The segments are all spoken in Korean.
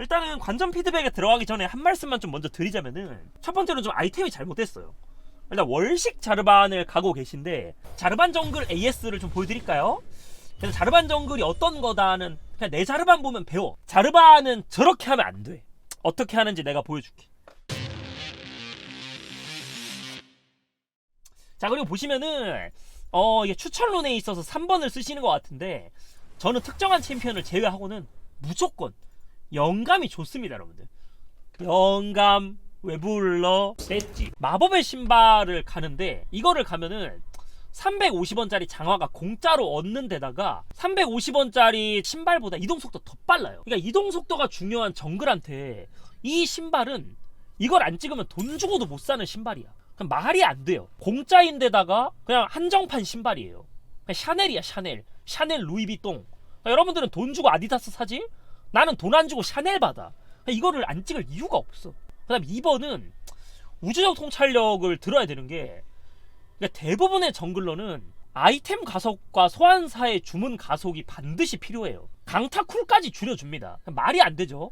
일단은 관전 피드백에 들어가기 전에 한 말씀만 좀 먼저 드리자면은 첫 번째로 좀 아이템이 잘못됐어요. 일단 월식 자르반을 가고 계신데 자르반 정글 AS를 좀 보여드릴까요? 그래서 자르반 정글이 어떤 거다는 그냥 내 자르반 보면 배워. 자르반은 저렇게 하면 안 돼. 어떻게 하는지 내가 보여줄게. 자 그리고 보시면은 어 이게 추천론에 있어서 3번을 쓰시는 것 같은데 저는 특정한 챔피언을 제외하고는 무조건 영감이 좋습니다 여러분들. 영감 외불러 배지. 마법의 신발을 가는데 이거를 가면은 350원짜리 장화가 공짜로 얻는 데다가 350원짜리 신발보다 이동 속도 더 빨라요. 그러니까 이동 속도가 중요한 정글한테 이 신발은 이걸 안 찍으면 돈 주고도 못 사는 신발이야. 그럼 말이 안 돼요. 공짜인데다가 그냥 한정판 신발이에요. 그냥 샤넬이야 샤넬. 샤넬 루이비통. 그러니까 여러분들은 돈 주고 아디다스 사지? 나는 돈 안 주고 샤넬 받아. 그러니까 이거를 안 찍을 이유가 없어. 그 다음 2번은 우주적 통찰력을 들어야 되는 게 그러니까 대부분의 정글러는 아이템 가속과 소환사의 주문 가속이 반드시 필요해요. 강타 쿨까지 줄여줍니다. 말이 안 되죠.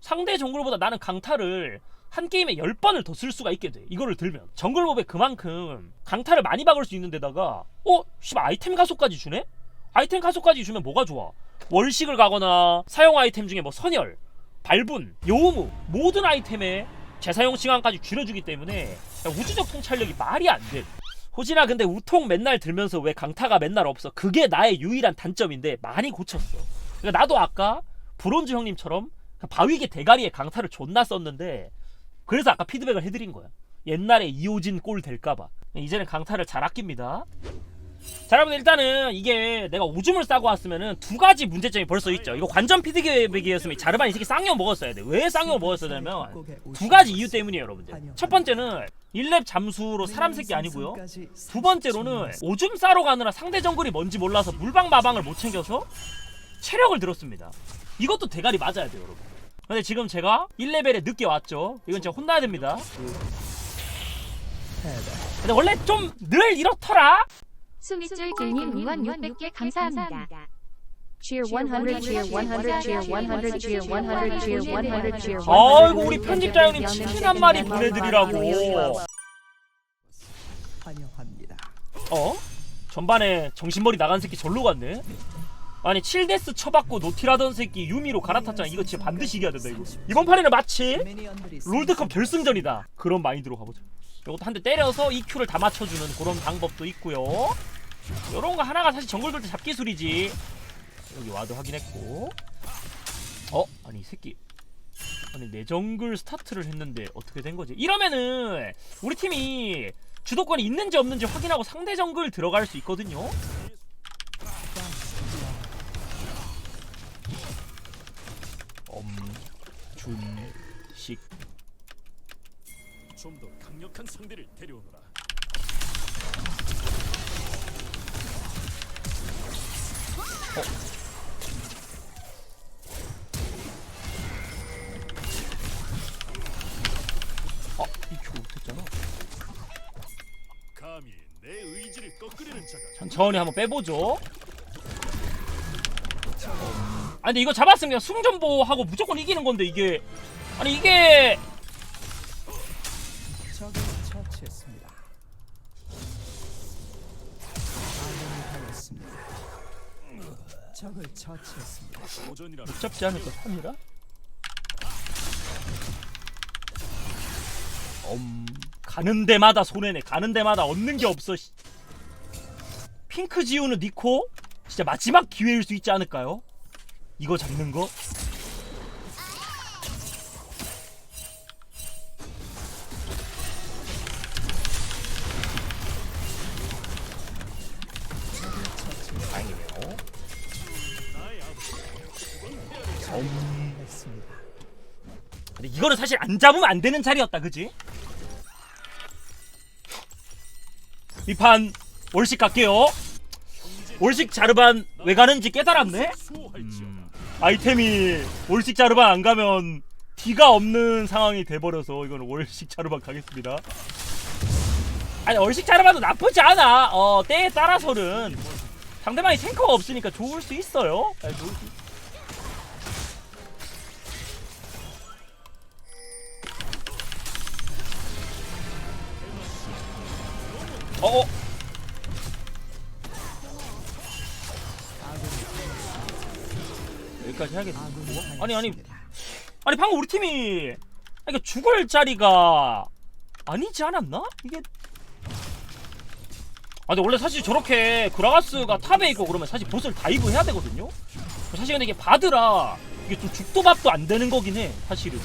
상대 정글보다 나는 강타를 한 게임에 10번을 더 쓸 수가 있게 돼. 이거를 들면. 정글몹에 그만큼 강타를 많이 박을 수 있는 데다가 어? 씨발 아이템 가속까지 주네? 아이템 가속까지 주면 뭐가 좋아 월식을 가거나 사용 아이템 중에 뭐 선열 발분, 요무 모든 아이템에 재사용 시간까지 줄여주기 때문에 우주적 통찰력이 말이 안 돼. 호진아 근데 우통 맨날 들면서 왜 강타가 맨날 없어? 그게 나의 유일한 단점인데 많이 고쳤어. 그러니까 나도 아까 브론즈 형님처럼 바위계 대가리에 강타를 존나 썼는데 그래서 아까 피드백을 해드린 거야. 옛날에 이호진 골 될까봐. 이제는 강타를 잘 아낍니다. 자 여러분 일단은 이게 내가 오줌을 싸고 왔으면은 두 가지 문제점이 벌써 있죠. 이거 관전 피드백이었으면 자르반 이 새끼 쌍욕 먹었어야 돼왜 쌍욕 먹었어야 되냐면 두 가지 이유 때문이에요 여러분들 첫 번째는 1렙 잠수로 사람 새끼 아니고요. 두 번째로는 오줌 싸러 가느라 상대 정글이 뭔지 몰라서 물방 마방을 못 챙겨서 체력을 들었습니다. 이것도 대가리 맞아야 돼요 여러분. 근데 지금 제가 1레벨에 늦게 왔죠. 이건 제가 혼나야 됩니다. 근데 원래 좀 늘 이렇더라 수미줄 길님 응원 600개 감사합니다. Cheer 100, cheer 100, cheer 100, cheer 100, cheer 100, cheer 100. 아이고 우리 편집자 형님 치킨 한 마리 보내드리라고. 환영합니다. 어? 전반에 정신머리 나간 새끼 절로 갔네? 아니 7데스 쳐받고 노티라던 새끼 유미로 갈아탔잖아. 이거 진짜 반드시 이겨야 된다 이거. 이번 판에는 마치 롤드컵 결승전이다. 그런 마인드로 가보자. 이것도 한 대 때려서 EQ를 다 맞춰주는 그런 방법도 있고요 요런 거 하나가 사실 정글 돌 때 잡기술이지 여기 와드 확인했고 어? 아니 이 새끼 아니 내 정글 스타트를 했는데 어떻게 된 거지? 이러면은 우리 팀이 주도권이 있는지 없는지 확인하고 상대 정글 들어갈 수 있거든요. 엄준식 좀 더 강력한 상대를 데려오너라. 아 이큐 못했잖아. 감히 내 의지를 꺾으려는 자가 천천히 한번 빼보죠. 아 근데 이거 잡았으면 그냥 승전보하고 무조건 이기는 건데 이게 아니 이게 처치했습니다. 못 잡지 않을까 3이라? 엄 가는 데마다 손해네 가는 데마다 얻는 게 없어 씨. 핑크 지우는 니코 진짜 마지막 기회일 수 있지 않을까요? 이거 잡는 거? 이거는 사실 안 잡으면 안 되는 자리였다, 그지? 이 판 월식 갈게요. 월식 자르반 왜 가는지 깨달았네? 수호할지어다. 아이템이 월식 자르반 안 가면 D가 없는 상황이 돼버려서 이거는 월식 자르반 가겠습니다. 아니 월식 자르반도 나쁘지 않아. 어 때에 따라서는 상대방이 탱커가 없으니까 좋을 수 있어요. 네, 좋을 수 있- 어, 어. 여기까지 해야겠네. 아니, 아니. 아니 방금 우리 팀이 그러니까 죽을 자리가 아니지 않았나? 이게 아 근데 원래 사실 저렇게 그라가스가 탑에 있고 그러면 사실 보스를 다이브 해야 되거든요. 사실 근데 이게 바드라 이게 좀 죽도 밥도 안 되는 거긴 해 사실은.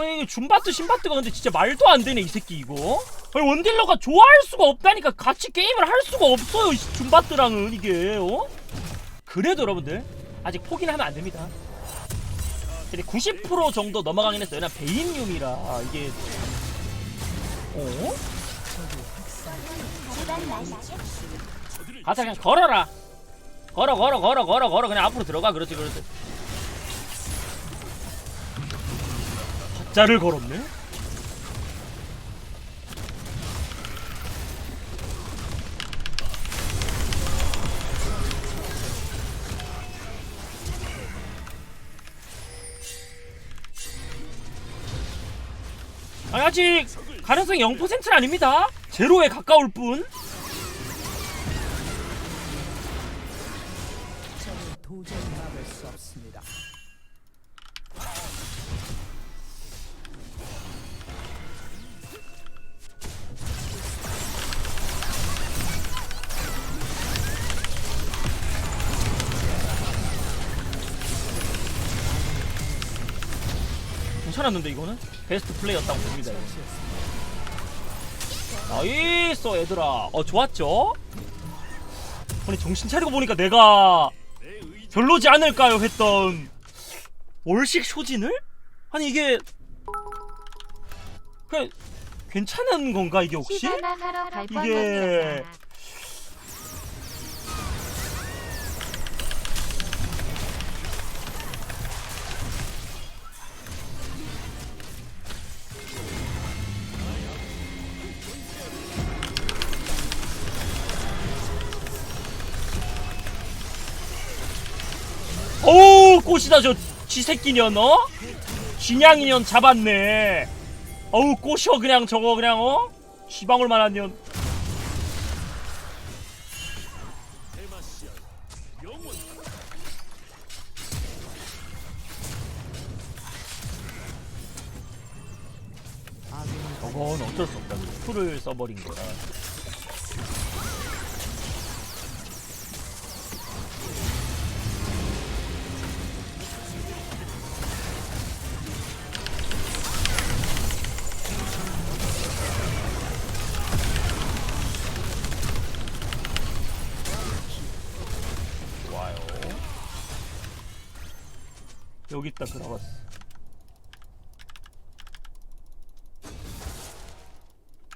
아니 줌바트 신바트가 근데 진짜 말도 안 되네 이 새끼 이거. 아니 원딜러가 좋아할 수가 없다니까 같이 게임을 할 수가 없어요 이 줌바트랑은 이게 어? 그래도 여러분들 아직 포기는 하면 안 됩니다. 근데 90% 정도 넘어가긴 했어요. 왜냐면 베인륨이라 이게. 어? 가서 그냥 걸어라. 걸어 걸어 걸어 걸어 걸어. 그냥 앞으로 들어가. 그렇지 그렇지 자를 걸었네. 아직 가능성이 0%는 아닙니다. 제로에 가까울 뿐 괜찮았는데 이거는 베스트 플레이였다고 봅니다. 나이스 얘들아 어 좋았죠? 아니 정신 차리고 보니까 내가 별로지 않을까요 했던 월식 쇼진을? 아니 이게 그냥 괜찮은 건가 이게 혹시? 이게- 꽃이다 저 쥐새끼년 어? 쥐냥이년 잡았네 어우 꽃이어 그냥 저거 그냥 어? 쥐방울만한 년 저건 어쩔 수 없다 풀을 써버린 거라 여기 있다 들어갔어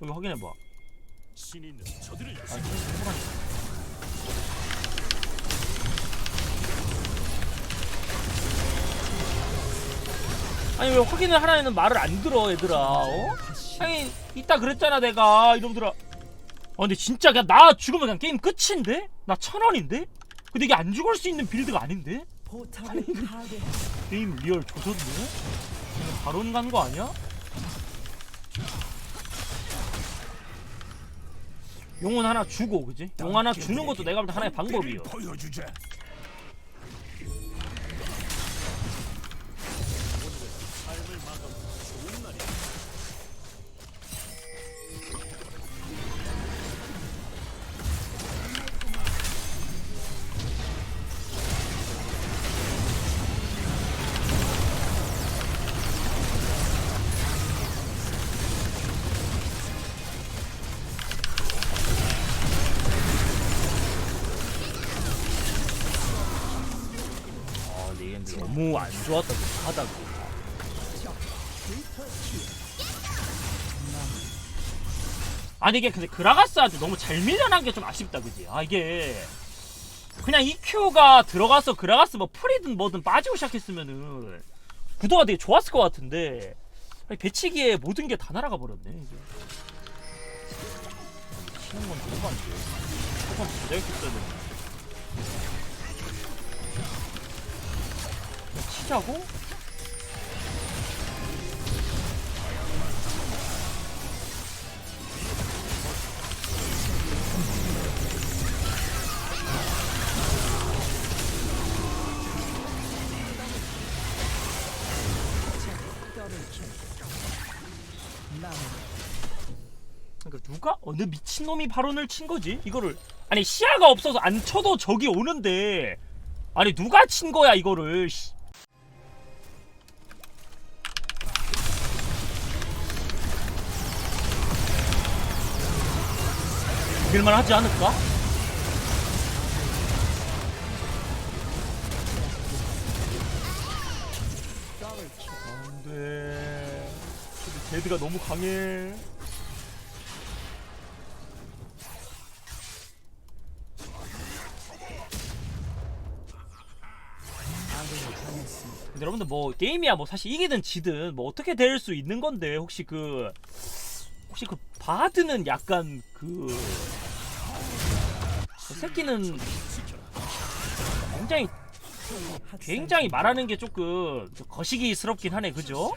여기 확인해봐 신이 저들을 아, 해보라니까. 아니 왜 확인을 하라는 말을 안 들어 얘들아 어? 아니 이따 그랬잖아 내가 이놈들아 아 근데 진짜 그냥 나 죽으면 그냥 게임 끝인데? 나 천원인데? 근데 이게 안 죽을 수 있는 빌드가 아닌데? 포탑을 파괴. 게임 리얼 조졌네? 바론 간 거 아니야? 용은 하나 주고 그지? 용 하나 주는 것도 내가 볼 때 하나의 방법이요 보여주자. 너무 안 좋았다 그 하다가 아니 이게 근데 그라가스한테 너무 잘 밀려난 게 좀 아쉽다 그지? 아 이게 그냥 EQ가 들어가서 그라가스 뭐 풀이든 뭐든 빠지고 시작했으면은 구도가 되게 좋았을 것 같은데 아니, 배치기에 모든 게 다 날아가 버렸네 이게 치는 건 너무 안 돼. 조금 제작했어야 되는데 피하고. 그러니까 누가 어느 미친놈이 발언을 친 거지? 이거를 아니 시야가 없어서 안 쳐도 적이 오는데 아니 누가 친 거야 이거를 씨. 이길만 하지 않을까? 안돼 제드가 너무 강해. 근데 여러분들 뭐 게임이야 뭐 사실 이기든 지든 뭐 어떻게 될 수 있는 건데 혹시 그 혹시 그 바드는 약간 그, 그 새끼는 굉장히 굉장히 말하는 게 조금 좀 거시기스럽긴 하네 그죠?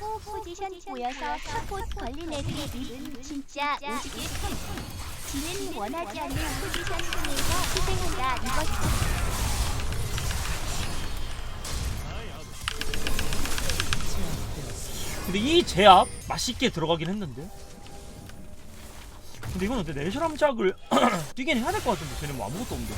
호 포지션 보여서 서폿 걸린 애들의 입은 진짜 오지게 선. 지는 원하지 않는 포지션 통해서 희생한다 이거지. 근데 이 제압 맛있게 들어가긴 했는데 근데 이거는 근데 내셔람 작을 뛰긴 해야 될 것 같은데 쟤는 뭐 아무것도 없는데.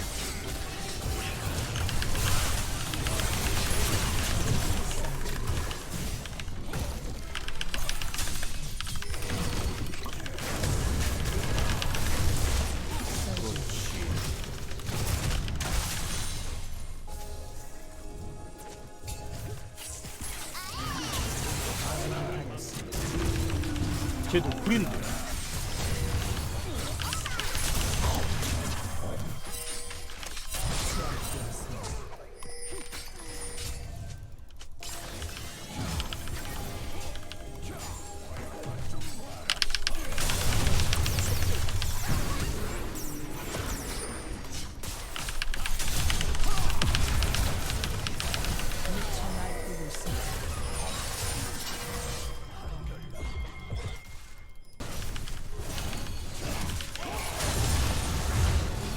쟤도 구린데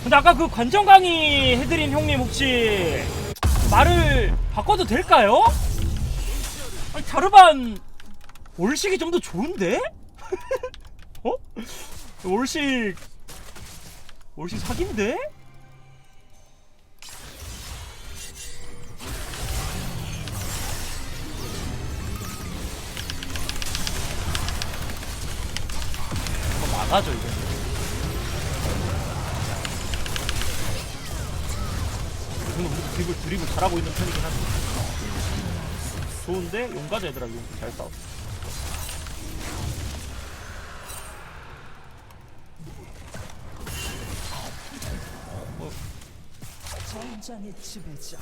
근데 아까 그 관전 강의 해드린 형님 혹시 말을 바꿔도 될까요? 아니 자르반 올식이 좀 더 좋은데? 어? 올식 올식 사기인데? 막아줘 이거 드리블, 드리블 잘하고 있는 편이긴 한데 좋은데 용가자 얘들아 용잘 싸워 전장의 지배자.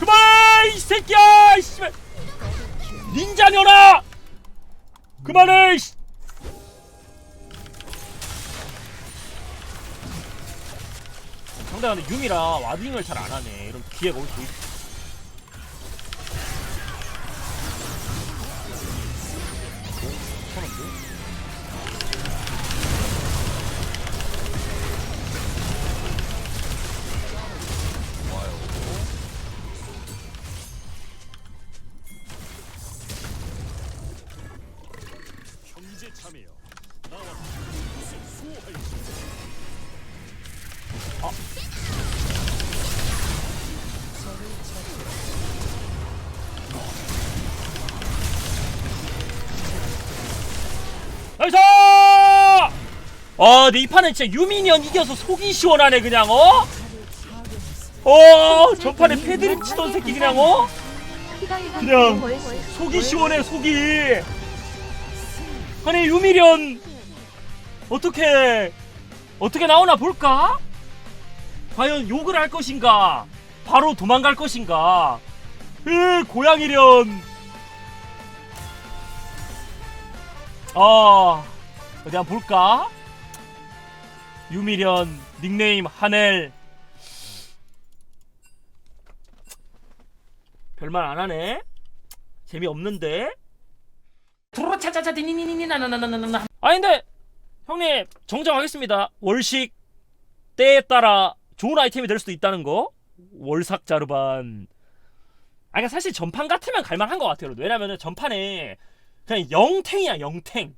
그만 이 새끼야 이 씨발 닌자녀라 그만해 이 씨. 상대가 근데 유미라 와딩을 잘 안 하네 이런 기회가 올수 있어 나이스! 어, 근데 이 판은 진짜 유민이 이겨서 속이 시원하네 그냥 어? 어, 전판에 패드립 치던 새끼 그냥 어? 그냥 속이 시원해 속이 아니 유미련 어떻게 어떻게 나오나 볼까? 과연 욕을 할 것인가? 바로 도망갈 것인가? 으 고양이련 어 어디 한번 볼까? 유미련 닉네임 하넬 별말 안 하네. 재미없는데. 두루차차차 디니니니나나나나나. 아 근데 형님 정정하겠습니다. 월식 때에 따라 좋은 아이템이 될 수도 있다는 거. 월삭 자르반. 아 그러니까 사실 전판 같으면 갈만한 것 같아요. 왜냐면은 전판에 그냥 영탱이야 영탱.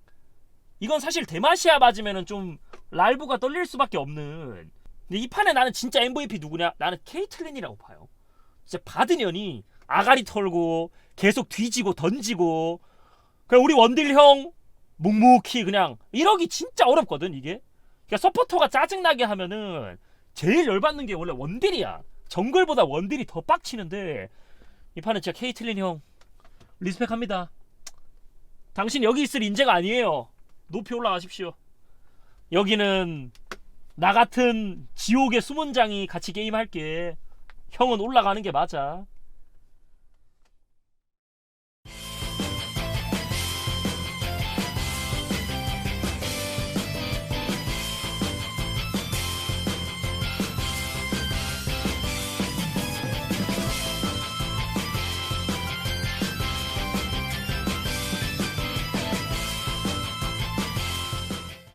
이건 사실 데마시아 맞으면은 좀 랄브가 떨릴 수밖에 없는. 근데 이 판에 나는 진짜 MVP 누구냐? 나는 케이틀린이라고 봐요. 진짜 바드년이 아가리 털고 계속 뒤지고 던지고 그냥 우리 원딜 형 묵묵히 그냥 이러기 진짜 어렵거든 이게. 그러니까 서포터가 짜증나게 하면은 제일 열받는 게 원래 원딜이야. 정글보다 원딜이 더 빡치는데 이 판은 진짜 케이틀린 형 리스펙합니다. 당신 여기 있을 인재가 아니에요. 높이 올라가십시오. 여기는 나 같은 지옥의 수문장이 같이 게임할게. 형은 올라가는 게 맞아.